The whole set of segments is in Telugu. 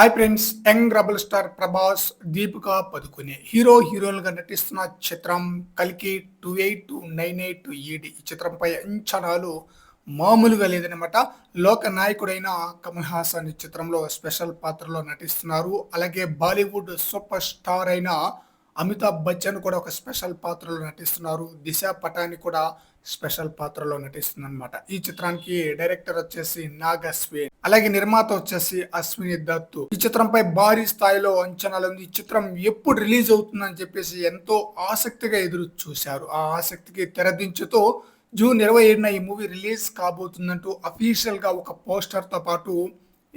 Hi friends young rebel star Prabhas Deepika Padukone hero హీరోలుగా నటిస్తున్న చిత్రం కలికి two eight two nine eight two AD. ఈ చిత్రంపై అంచనాలు మామూలుగా లేదనమాట లోక నాయకుడైన కమల్ హాసన్ ఈ చిత్రంలో స్పెషల్ పాత్రలో నటిస్తున్నారు. అలాగే బాలీవుడ్ సూపర్ స్టార్ అయిన అమితాబ్ బచ్చన్ కూడా ఒక స్పెషల్ పాత్రలో నటిస్తున్నారు. దిశ పటాని కూడా స్పెషల్ పాత్రలో నటిస్తుంది అనమాట ఈ చిత్రానికి డైరెక్టర్ వచ్చేసి నాగ్ అశ్విన్ అలాగే నిర్మాత వచ్చేసి అశ్విని దత్తు. ఈ చిత్రంపై భారీ స్థాయిలో అంచనాలు ఉంది. ఈ చిత్రం ఎప్పుడు రిలీజ్ అవుతుందని చెప్పేసి ఎంతో ఆసక్తిగా ఎదురు చూశారు. ఆ ఆసక్తికి తెరదించుతో జూన్ ఇరవై ఏడున ఈ మూవీ రిలీజ్ కాబోతుందంటూ అఫీషియల్గా ఒక పోస్టర్తో పాటు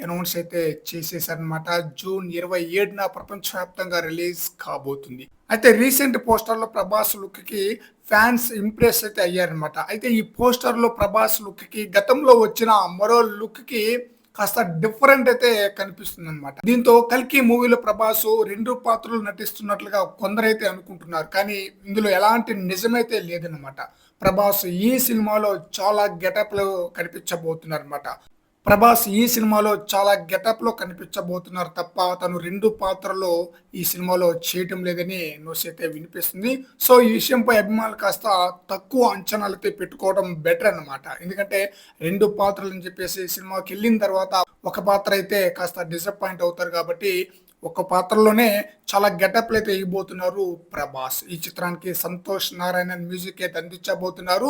అనౌన్స్ అయితే చేసేసారనమాట జూన్ ఇరవై ఏడున ప్రపంచవ్యాప్తంగా రిలీజ్ కాబోతుంది. అయితే రీసెంట్ పోస్టర్లో ప్రభాస్ లుక్కి ఫ్యాన్స్ ఇంప్రెస్ అయితే అయ్యారనమాట అయితే ఈ పోస్టర్లో ప్రభాస్ లుక్కి గతంలో వచ్చిన మరో లుక్కి కాస్త డిఫరెంట్ అయితే కనిపిస్తుంది అనమాట దీంతో కల్కి మూవీలో ప్రభాస్ రెండు పాత్రలు నటిస్తున్నట్లుగా కొందరైతే అనుకుంటున్నారు. కానీ ఇందులో ఎలాంటి నిజమైతే లేదనమాట ప్రభాస్ ఈ సినిమాలో చాలా గెటప్లో కనిపించబోతున్నారు అనమాట ప్రభాస్ ఈ సినిమాలో చాలా గెటప్లో కనిపించబోతున్నారు తప్ప తను రెండు పాత్రలో ఈ సినిమాలో చేయటం లేదని న్యూస్ అయితే వినిపిస్తుంది. సో ఈ విషయంపై అభిమానులు కాస్త తక్కువ అంచనాలతో పెట్టుకోవడం బెటర్ అన్నమాట. ఎందుకంటే రెండు పాత్రలు అని చెప్పేసి సినిమాకి వెళ్ళిన తర్వాత ఒక పాత్ర అయితే కాస్త డిసప్పాయింట్ అవుతారు కాబట్టి ఒక పాత్రలోనే చాలా గెటప్లు అయితే ఇవ్వబోతున్నారు ప్రభాస్. ఈ చిత్రానికి సంతోష్ నారాయణన్ మ్యూజిక్ అయితే అందించబోతున్నారు.